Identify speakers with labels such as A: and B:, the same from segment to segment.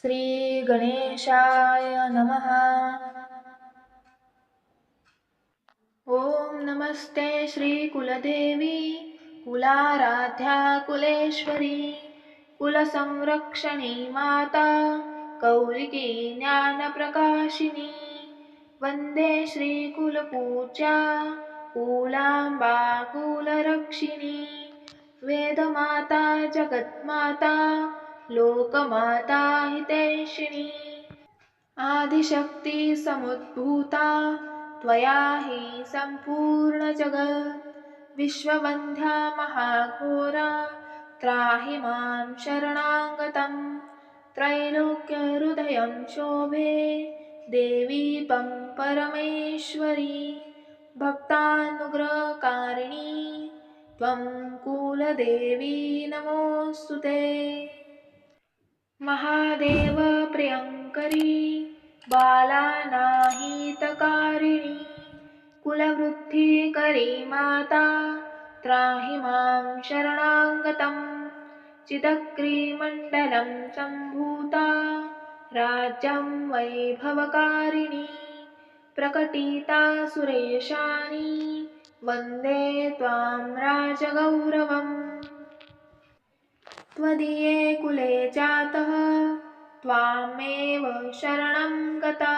A: श्रीगणेशाय नमः। ॐ नमस्ते श्रीकुलदेवी कुलाराध्या कुलेश्वरी कुलसंरक्षणी माता कौलिकी ज्ञानप्रकाशिनी वन्दे श्रीकुलपूजा कुलाम्बा कुलरक्षिणी वेदमाता जगन्माता लोकमाता हितैषिणी। आदिशक्तिसमुद्भूता त्वया हि सम्पूर्णजगत् विश्ववन्ध्या महाघोरा त्राहि मां शरणाङ्गतं त्रैलोक्यहृदयं शोभे देवीपं परमेश्वरी। भक्तानुग्रहकारिणी त्वं कुलदेवी नमोऽस्तु ते। महादेवप्रियङ्करी बालानाहितकारिणी कुलवृद्धिकरी माता त्राहि मां शरणाङ्गतं चिदग्रीमण्डलं सम्भूता राज्यं वैभवकारिणी प्रकटिता सुरेशानी वन्दे त्वां राजगौरवम्। त्वदीये कुले जातः त्वामेव शरणं गता।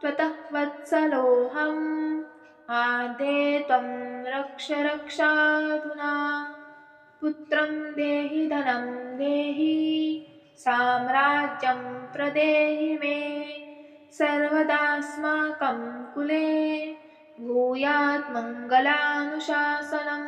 A: त्वतः वत्सलोऽहम् आदे त्वं रक्ष रक्षाधुना। पुत्रं देहि धनं देहि साम्राज्यं प्रदेहि मे। सर्वदास्माकं कुले भूयात् मङ्गलानुशासनम्